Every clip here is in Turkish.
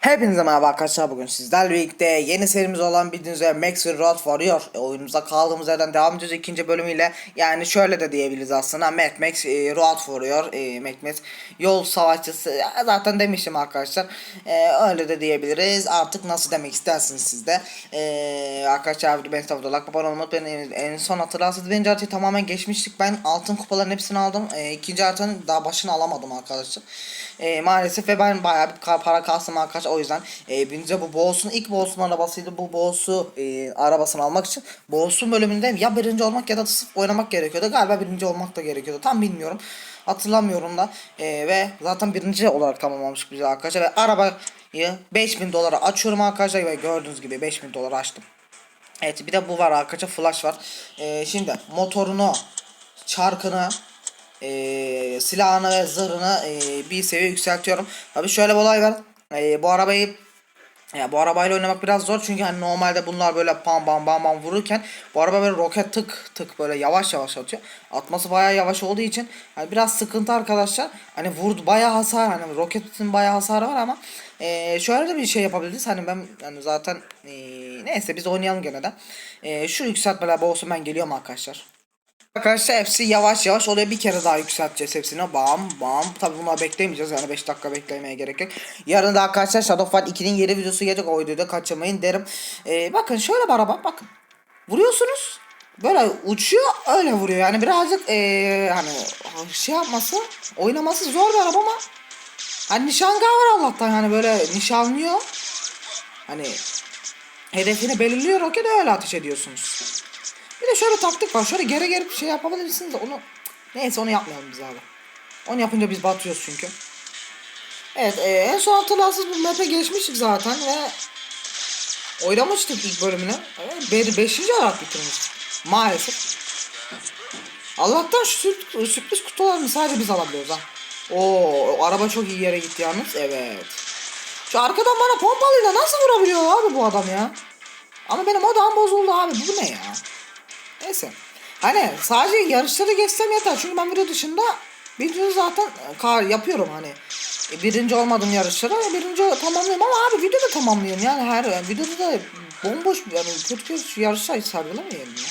Hepinize merhaba arkadaşlar bugün sizlerle birlikte yeni serimiz olan bildiğiniz üzere Max ve Road Warrior e, oyunumuza kaldığımız yerden devam ediyoruz ikinci bölümüyle. Yani şöyle de diyebiliriz aslında Mad Max e, Road Warrior e, Mad Max yol savaşçısı. Ya zaten demiştim arkadaşlar E, öyle de diyebiliriz. Artık nasıl demek istersiniz siz de? E, arkadaşlar ben Mustafa Dolak Baban olmak ben en, en son hatırlarsanız birinci haritayı tamamen geçmiştik. Ben altın kupaların hepsini aldım. E, ikinci haritanın daha başını alamadım arkadaşlar e, maalesef ve ben bayağı bir para kastım arkadaşlar o yüzden. E, birinci bu Boğaz'ın ilk Boğaz'ın arabasıydı. Bu Boğaz'u e, arabasını almak için Boğaz'ın bölümünde ya birinci olmak ya da sırf oynamak gerekiyordu. Galiba birinci olmak da gerekiyordu. Tam bilmiyorum. Hatırlamıyorum da. E, ve zaten birinci olarak tamamlamış bize arkadaşlar. Ve arabayı 5000 dolara açıyorum arkadaşlar. Ve gördüğünüz gibi 5000 dolara açtım. Evet bir de bu var arkadaşlar. Flash var. Ee, şimdi motorunu, çarkını, ee, silahını ve zırhını ee, bir seviye yükseltiyorum. Tabi şöyle bir olay var. Ee, bu arabayı ya bu arabayla oynamak biraz zor çünkü hani normalde bunlar böyle pam bam bam bam vururken bu araba böyle roket tık tık böyle yavaş yavaş atıyor. Atması bayağı yavaş olduğu için hani biraz sıkıntı arkadaşlar. Hani vurdu bayağı hasar hani roketin bayağı hasarı var ama eee, şöyle de bir şey yapabiliriz. Hani ben yani zaten eee, neyse biz oynayalım gene de. Eee, şu yükseltmeler olsun ben geliyorum arkadaşlar. Arkadaşlar hepsi yavaş yavaş oluyor. Bir kere daha yükselteceğiz hepsini. Bam bam. Tabi bunları beklemeyeceğiz. Yani 5 dakika beklemeye gerek yok. Yarın da arkadaşlar Shadow Fight 2'nin yeni videosu gelecek. O videoyu da kaçırmayın derim. Ee, bakın şöyle bir araba. Bakın. Vuruyorsunuz. Böyle uçuyor öyle vuruyor. Yani birazcık ee, hani şey yapması oynaması zor bir araba ama hani nişangah var Allah'tan yani böyle nişanlıyor. Hani hedefini belirliyor roket öyle ateş ediyorsunuz. Bir de şöyle taktik var. Şöyle geri geri bir şey yapabilirsiniz de onu neyse onu yapmayalım biz abi. Onu yapınca biz batıyoruz çünkü. Evet e, en son hatırlarsınız bu map'e geçmiştik zaten ve oynamıştık ilk bölümünü. Evet, be, beşinci olarak bitirmiştik. Maalesef. Allah'tan şu sürp- sürpriz kutularını sadece biz alabiliyoruz ha. Oo, araba çok iyi yere gitti yalnız. Evet. Şu arkadan bana pompalıyla nasıl vurabiliyor abi bu adam ya? Ama benim odam bozuldu abi. Bu ne ya? Neyse. Hani sadece yarışları geçsem yeter. Çünkü ben video dışında video zaten kar yapıyorum hani. E, birinci olmadım yarışlara birinci tamamlıyorum ama abi video da tamamlıyorum yani her yani videoda da bomboş yani kötü kötü yarışlar hiç sargılamayayım ya.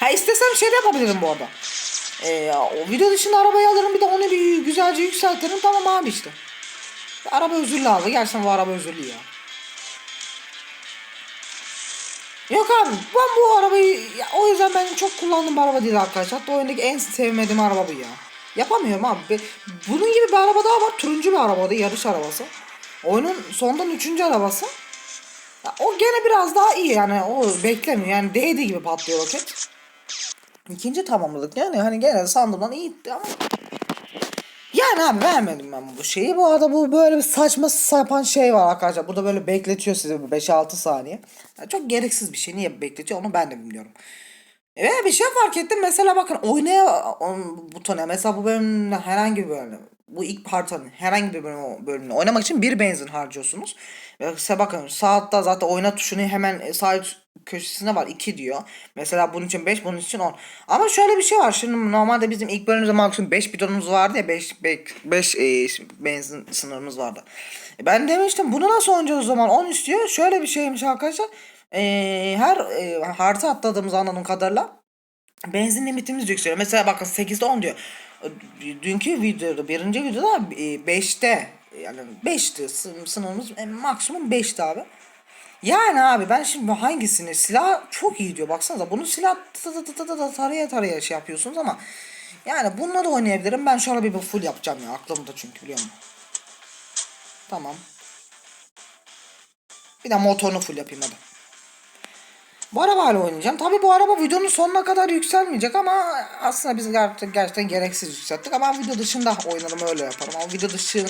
Ha istesem şey de yapabilirim bu arada. Ee, o video dışında arabayı alırım bir de onu bir güzelce yükseltirim tamam abi işte. Araba özürlü abi. Gerçekten bu araba özürlü ya. Yok abi ben bu arabayı ya, o yüzden benim çok kullandığım bir araba değil arkadaşlar. Hatta oyundaki en sevmediğim araba bu ya. Yapamıyorum abi. Be- Bunun gibi bir araba daha var. Turuncu bir araba da yarış arabası. Oyunun sondan üçüncü arabası. Ya, o gene biraz daha iyi yani o beklemiyor yani değdiği gibi patlıyor roket. İkinci tamamladık yani hani gene sandığımdan iyiydi ama yani abi beğenmedim ben bu şeyi. Bu arada bu böyle bir saçma sapan şey var arkadaşlar. Burada böyle bekletiyor sizi 5-6 saniye. Yani çok gereksiz bir şey. Niye bekletiyor onu ben de bilmiyorum. Ve bir şey fark ettim. Mesela bakın oynaya on- butona. Mesela bu bölümün herhangi bir bölüm. Bu ilk partanın herhangi bir bölüm, bölümünü oynamak için bir benzin harcıyorsunuz. Ve size bakın saatte zaten oyna tuşunu hemen sağ köşesinde var 2 diyor. Mesela bunun için 5 bunun için 10. Ama şöyle bir şey var. Şimdi normalde bizim ilk bölümümüzde maksimum 5 bidonumuz vardı ya 5 5 benzin sınırımız vardı. E ben demiştim bunu nasıl oynayacağız o zaman 10 istiyor. Şöyle bir şeymiş arkadaşlar. E, her e, harita atladığımız anladığım kadarıyla benzin limitimiz yükseliyor. Mesela bakın 8'de 10 diyor. Dünkü videoda birinci videoda 5'te yani 5'ti Sın- sınırımız e, maksimum 5'ti abi. Yani abi ben şimdi hangisini silah çok iyi diyor baksanıza bunun silah taraya taraya şey yapıyorsunuz ama yani bununla da oynayabilirim ben şöyle bir, full yapacağım ya aklımda çünkü biliyor musun? Tamam. Bir de motorunu full yapayım hadi. Bu arabayla oynayacağım. Tabi bu araba videonun sonuna kadar yükselmeyecek ama aslında biz gerçekten gereksiz yükselttik. Ama video dışında oynarım öyle yaparım. Ama video dışı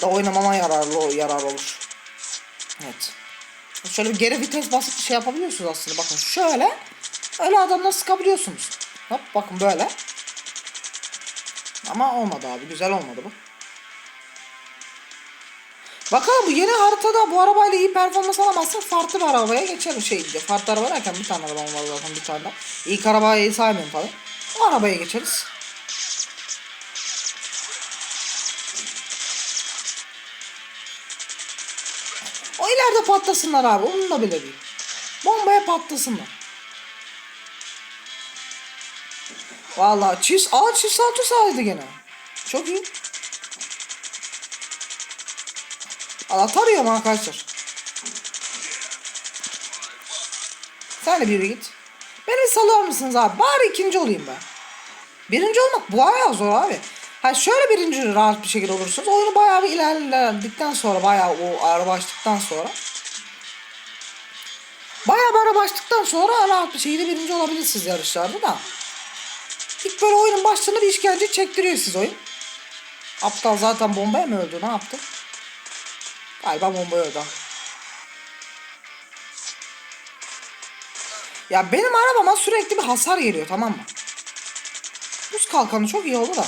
da oynamama yararlı yarar olur. Evet. Şöyle geri vites basıp şey yapabiliyorsunuz aslında. Bakın şöyle. Öyle adamla sıkabiliyorsunuz. Hop bakın böyle. Ama olmadı abi. Güzel olmadı bu. Bakalım bu yeni haritada bu arabayla iyi performans alamazsak farklı bir arabaya geçerim şey diye. Farklı araba derken bir tane arabam var zaten bir tane. İlk arabayı saymıyorum tabi. O arabaya geçeriz. İleride patlasınlar abi. Onun da bile değil. Bombaya patlasınlar. Vallahi çiz, aa çiz saltı sağladı gene. Çok iyi. Allah tarıyorum arkadaşlar. Sen de biri git. Beni salar mısınız abi? Bari ikinci olayım ben. Birinci olmak bayağı zor abi. Ha şöyle birinci rahat bir şekilde olursunuz. Oyunu bayağı bir ilerledikten sonra bayağı o araba açtıktan sonra bayağı bir araba açtıktan sonra rahat bir şekilde birinci olabilirsiniz yarışlarda da. İlk böyle oyunun başlarında bir işkence çektiriyor siz oyun. Aptal zaten bombaya mı öldü ne yaptı? Galiba bombaya öldü. Ya benim arabama sürekli bir hasar geliyor tamam mı? Buz kalkanı çok iyi oldu da.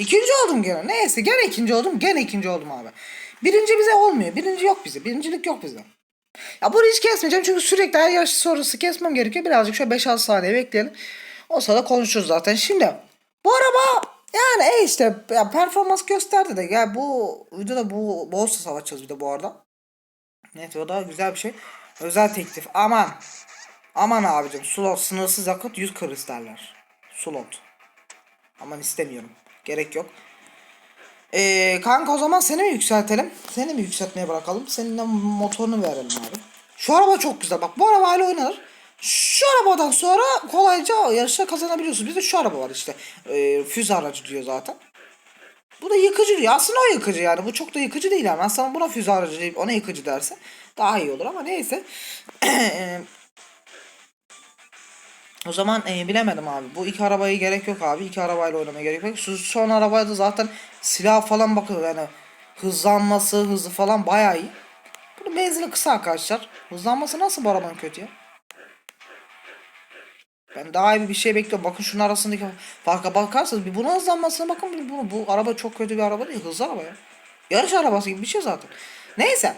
İkinci oldum gene. Neyse gene ikinci oldum. Gene ikinci oldum abi. Birinci bize olmuyor. Birinci yok bize. Birincilik yok bize. Ya bunu hiç kesmeyeceğim çünkü sürekli her yarış sonrası kesmem gerekiyor. Birazcık şöyle 5-6 saniye bekleyelim. O sırada konuşuruz zaten. Şimdi bu araba yani e işte ya performans gösterdi de ya bu videoda bu Boğaz'la savaşacağız bir de bu arada. Evet o da güzel bir şey. Özel teklif. Aman. Aman abicim slot sınırsız yakıt 100 kristaller. Slot. Aman istemiyorum. Gerek yok. Ee, kanka o zaman seni mi yükseltelim? Seni mi yükseltmeye bırakalım? Senin de motorunu verelim abi. Şu araba çok güzel. Bak bu araba hala oynanır. Şu arabadan sonra kolayca yarışta kazanabiliyorsunuz. Bizde şu araba var işte. Ee, füze aracı diyor zaten. Bu da yıkıcı diyor. Aslında o yıkıcı yani. Bu çok da yıkıcı değil yani. Ben sana buna füze aracı deyip ona yıkıcı derse daha iyi olur ama neyse. O zaman e, bilemedim abi. Bu iki arabayı gerek yok abi. İki arabayla oynamaya gerek yok. Şu son arabaya zaten silah falan bakın yani hızlanması, hızı falan bayağı iyi. Bunun benzini kısa arkadaşlar. Hızlanması nasıl bu arabanın kötü ya? Ben daha iyi bir şey bekliyorum. Bakın şunun arasındaki farka bakarsanız bir bunun hızlanmasına bakın. Bir bunu, bu araba çok kötü bir araba değil. Hızlı araba ya. Yarış arabası gibi bir şey zaten. Neyse.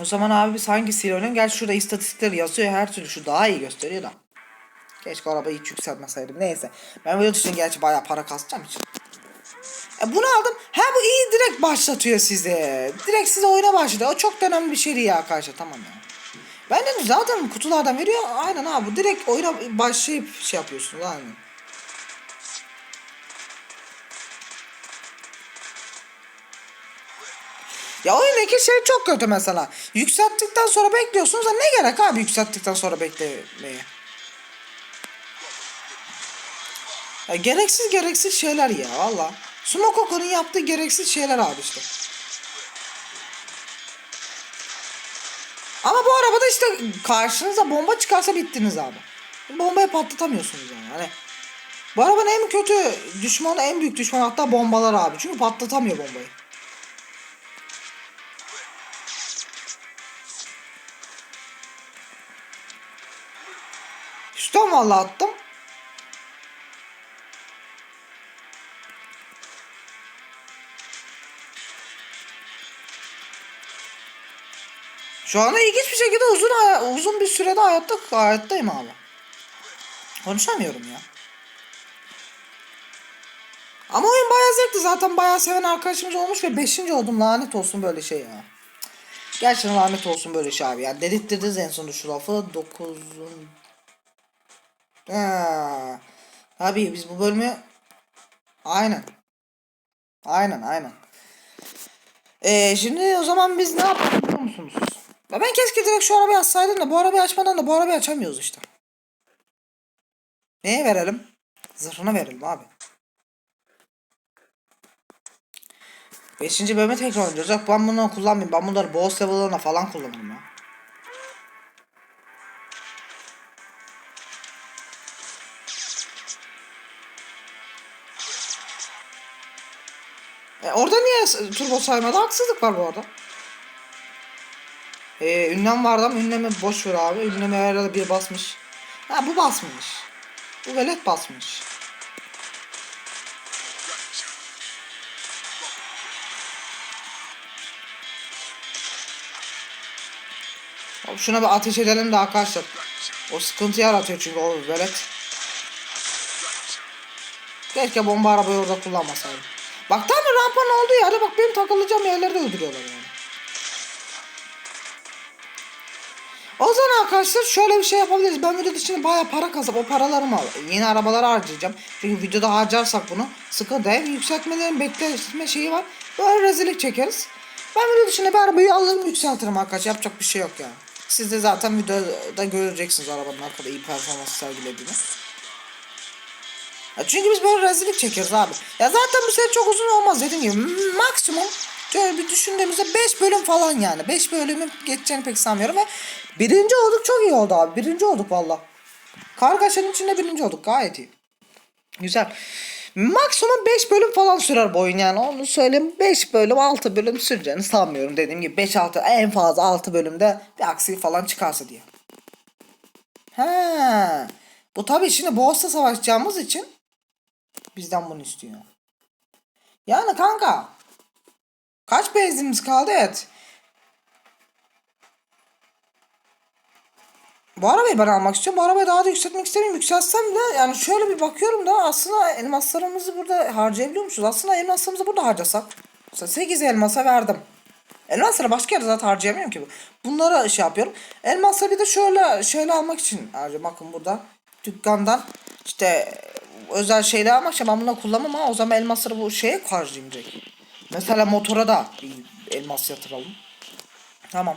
O zaman abi biz hangisiyle oynayalım? Gel şurada istatistikleri yazıyor. Her türlü şu daha iyi gösteriyor da. Keşke arabayı hiç yükseltmeseydim. Neyse. Ben video için gerçi bayağı para kasacağım için. E bunu aldım. Ha bu iyi direkt başlatıyor size. Direkt size oyuna başlatıyor. O çok önemli bir şey değil ya arkadaşlar. Tamam ya. Ben dedim zaten kutulardan veriyor. Aynen abi. Bu direkt oyuna başlayıp şey yapıyorsunuz. Aynen. Ya oyundaki şey çok kötü mesela. Yükselttikten sonra bekliyorsunuz da ne gerek abi yükselttikten sonra beklemeye. Ya gereksiz gereksiz şeyler ya valla. Sumokoko'nun yaptığı gereksiz şeyler abi işte. Ama bu arabada işte karşınıza bomba çıkarsa bittiniz abi. Bombayı patlatamıyorsunuz yani. Hani bu arabanın en kötü düşmanı, en büyük düşmanı hatta bombalar abi. Çünkü patlatamıyor bombayı. Üstten valla attım. Şu anda ilginç bir şekilde uzun uzun bir sürede hayatta hayattayım abi. Konuşamıyorum ya. Ama oyun bayağı zevkli. Zaten bayağı seven arkadaşımız olmuş ve 5. oldum. Lanet olsun böyle şey ya. Gerçekten lanet olsun böyle şey abi. Yani dedirttirdiniz en sonunda şu lafı. 9'un... Ha. Abi biz bu bölümü... Aynen. Aynen aynen. Ee, şimdi o zaman biz ne biliyor musunuz? Ya ben keşke direkt şu arabayı açsaydım da bu arabayı açmadan da bu arabayı açamıyoruz işte. Neye verelim? Zırhına verelim abi. Beşinci bölüme tekrar oynayacağız. Yok ben bunu kullanmayayım. Ben bunları boss level'larına falan kullanırım ya. E orada niye turbo saymadı? Haksızlık var bu arada. Ee, ünlem vardı ama ünlemi boş ver abi. Ünlemi herhalde bir basmış. Ha bu basmış. Bu velet basmış. Abi şuna bir ateş edelim de arkadaşlar. O sıkıntı yaratıyor çünkü o velet. Keşke bomba arabayı orada kullanmasaydım. Bak tam rampanın olduğu yerde bak benim takılacağım yerlerde öldürüyorlar yani. O zaman arkadaşlar şöyle bir şey yapabiliriz. Ben video dışında bayağı para kazıp o paralarımı al. Yeni arabalara harcayacağım. Çünkü videoda harcarsak bunu sıkıntı. Hem yükseltmelerin bekletme şeyi var. Böyle rezillik çekeriz. Ben video dışında bir arabayı alırım yükseltirim arkadaşlar. Yapacak bir şey yok yani. Siz de zaten videoda göreceksiniz arabanın ne kadar iyi performans sergilediğini. Ya çünkü biz böyle rezillik çekeriz abi. Ya zaten bu sene çok uzun olmaz dediğim gibi. Maksimum şöyle bir düşündüğümüzde 5 bölüm falan yani. 5 bölümün geçeceğini pek sanmıyorum ve birinci olduk çok iyi oldu abi. Birinci olduk valla. Kargaşanın içinde birinci olduk gayet iyi. Güzel. Maksimum 5 bölüm falan sürer bu oyun yani onu söyleyeyim 5 bölüm 6 bölüm süreceğini sanmıyorum dediğim gibi 5-6 en fazla 6 bölümde bir aksilik falan çıkarsa diye. He. Bu tabii şimdi boss'la savaşacağımız için bizden bunu istiyor. Yani kanka kaç benzinimiz kaldı et? Bu arabayı ben almak istiyorum. Bu arabayı daha da yükseltmek istemiyorum. Yükseltsem de yani şöyle bir bakıyorum da aslında elmaslarımızı burada harcayabiliyormuşuz. Aslında elmaslarımızı burada harcasak. Mesela 8 elmasa verdim. Elmasları başka yerde zaten harcayamıyorum ki. Bunlara şey yapıyorum. Elmasları bir de şöyle şöyle almak için harcıyorum. Bakın burada dükkandan işte özel şeyler almak için ben bunu kullanmam ama o zaman elmasları bu şeye harcayayım direkt. Mesela motora da bir elmas yatıralım. Tamam.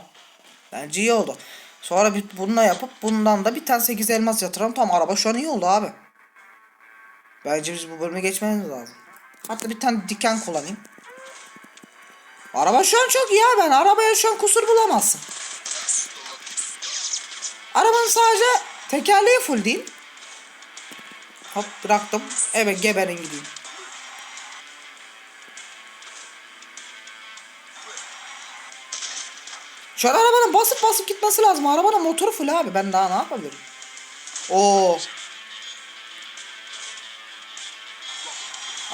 Bence iyi oldu. Sonra bir bununla yapıp bundan da bir tane 8 elmas yatıralım. Tamam araba şu an iyi oldu abi. Bence biz bu bölüme geçmemiz lazım. Hatta bir tane diken kullanayım. Araba şu an çok iyi ben. Arabaya şu an kusur bulamazsın. Arabanın sadece tekerleği full değil. Hop bıraktım. Evet geberin gideyim. Şu an arabanın basıp basıp gitmesi lazım. Arabanın motoru full abi. Ben daha ne yapabilirim? Oo.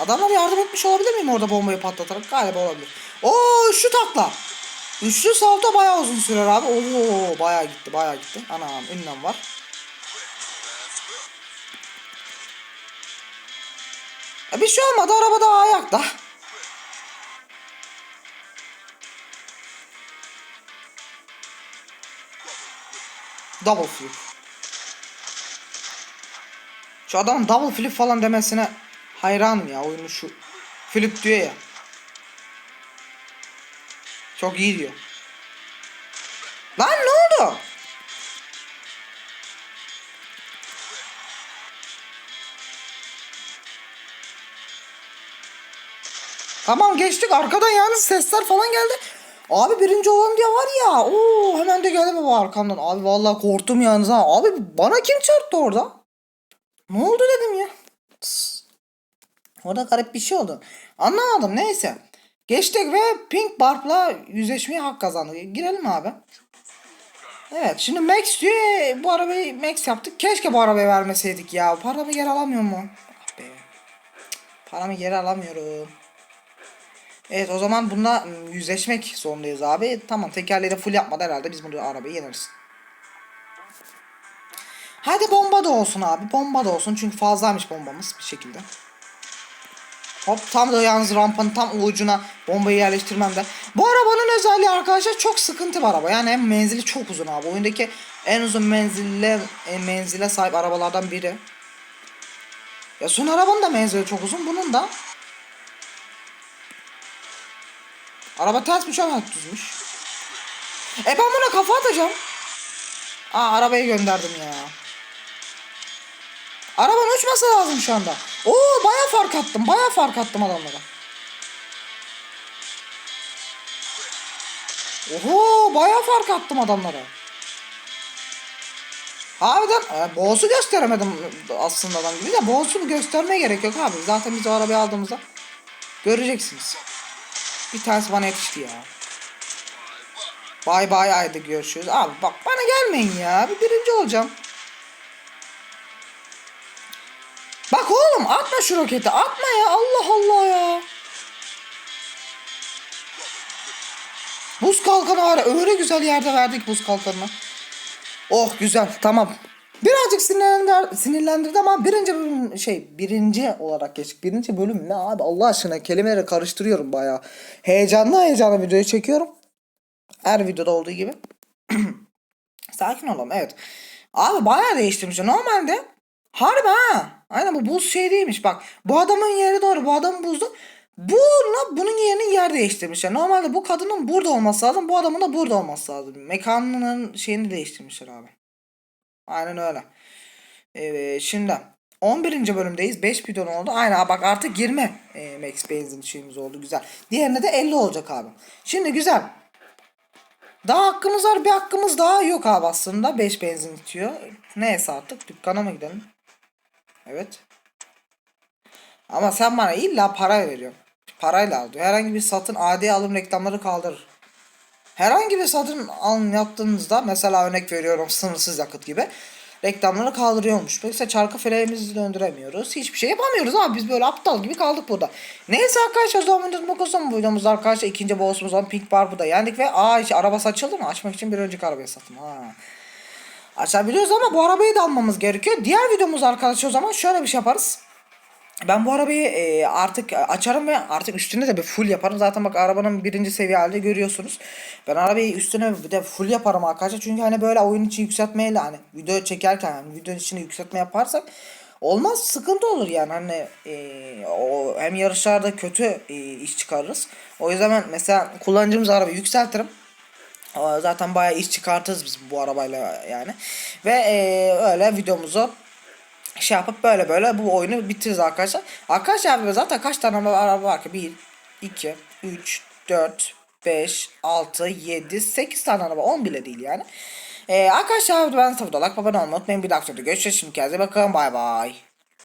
Adamlar yardım etmiş olabilir miyim orada bombayı patlatarak? Galiba olabilir. Oo şu takla. Üçlü salto bayağı uzun sürer abi. Oo bayağı gitti bayağı gitti. Anam ünlem var. E bir şey olmadı araba daha ayakta. Double flip. Şu adamın double flip falan demesine hayranım ya oyunu şu. Flip diyor ya. Çok iyi diyor. Lan ne oldu? Tamam geçtik arkadan yalnız sesler falan geldi. Abi birinci olan diye var ya. Oo hemen de geldi baba arkamdan. Abi vallahi korktum yalnız ha. Abi bana kim çarptı orada? Ne oldu dedim ya. Orada garip bir şey oldu. Anlamadım neyse. Geçtik ve Pink Barb'la yüzleşmeye hak kazandık. Girelim abi. Evet şimdi Max diyor "E, bu arabayı Max yaptık. Keşke bu arabayı vermeseydik ya. Paramı geri alamıyor mu? Ah Paramı geri alamıyorum. Evet o zaman bununla ım, yüzleşmek zorundayız abi. Tamam tekerleri full yapmadan herhalde biz bunu arabayı yeneriz. Hadi bomba da olsun abi. Bomba da olsun çünkü fazlaymış bombamız bir şekilde. Hop tam da yalnız rampanın tam ucuna bombayı yerleştirmem de. Bu arabanın özelliği arkadaşlar çok sıkıntı bir araba. Yani hem menzili çok uzun abi. Oyundaki en uzun menzille en menzile sahip arabalardan biri. Ya son arabanın da menzili çok uzun. Bunun da. Araba tersmiş ama düzmüş. E ben buna kafa atacağım. Aa arabayı gönderdim ya. Arabanın uçması lazım şu anda. Oo baya fark attım. Baya fark attım adamlara. Oho baya fark attım adamlara. Harbiden e, boss'u gösteremedim aslında adam gibi de boss'u göstermeye gerek yok abi. Zaten biz o arabayı aldığımızda göreceksiniz. Bir tanesi bana yetişti ya. Bay bay haydi görüşürüz. Abi bak bana gelmeyin ya. Bir birinci olacağım. Bak oğlum atma şu roketi. Atma ya. Allah Allah ya. Buz kalkanı var. Öyle güzel yerde verdik buz kalkanını. Oh güzel. Tamam. Birazcık sinirlendir, sinirlendirdi ama birinci bölüm şey birinci olarak geçtik. Birinci bölüm ne abi Allah aşkına kelimeleri karıştırıyorum bayağı. Heyecanlı heyecanlı videoyu çekiyorum. Her videoda olduğu gibi. Sakin olalım evet. Abi bayağı değiştirmiş. Normalde harbi ha. Aynen bu buz şey değilmiş bak. Bu adamın yeri doğru. Bu adamın buzdu. Bununla bunun yerini yer değiştirmişler. Normalde bu kadının burada olması lazım. Bu adamın da burada olması lazım. Mekanının şeyini değiştirmişler abi. Aynen öyle. Evet şimdi 11. bölümdeyiz. 5 bidon oldu. Aynen bak artık 20 e, max benzin şeyimiz oldu. Güzel. Diğerine de 50 olacak abi. Şimdi güzel. Daha hakkımız var. Bir hakkımız daha yok abi aslında. 5 benzin bitiyor. Neyse artık dükkana mı gidelim? Evet. Ama sen bana illa para veriyorsun. Parayla al diyor. Herhangi bir satın adi alım reklamları kaldırır. Herhangi bir satın alım yaptığınızda mesela örnek veriyorum sınırsız yakıt gibi reklamları kaldırıyormuş. Mesela çarkı feleğimizi döndüremiyoruz. Hiçbir şey yapamıyoruz abi. Biz böyle aptal gibi kaldık burada. Neyse arkadaşlar o zaman videomuz kadar. Bu videomuzda arkadaşlar ikinci boss'umuz olan Pink Barb'ı da yendik ve aa hiç arabası açıldı mı? Açmak için bir önceki arabayı sattım. Ha. Açabiliyoruz ama bu arabayı da almamız gerekiyor. Diğer videomuz arkadaşlar o zaman şöyle bir şey yaparız. Ben bu arabayı e, artık açarım ve artık üstüne de bir full yaparım. Zaten bak arabanın birinci seviye halde görüyorsunuz. Ben arabayı üstüne de full yaparım arkadaşlar. Çünkü hani böyle oyun için yükseltmeyle hani video çekerken hani video içine yükseltme yaparsak olmaz sıkıntı olur yani hani e, o hem yarışlarda kötü e, iş çıkarırız. O yüzden ben mesela kullanıcımız arabayı yükseltirim. Zaten bayağı iş çıkartırız biz bu arabayla yani. Ve e, öyle videomuzu şey yapıp böyle böyle bu oyunu bitiririz arkadaşlar. Arkadaşlar zaten kaç tane araba var ki? 1, 2, 3, 4, 5, 6, 7, 8 tane araba. 10 bile değil yani. Ee, arkadaşlar ben Dolak. Abone olmayı unutmayın. Bir dakika görüşürüz. Şimdi kendinize bakın. Bay bay.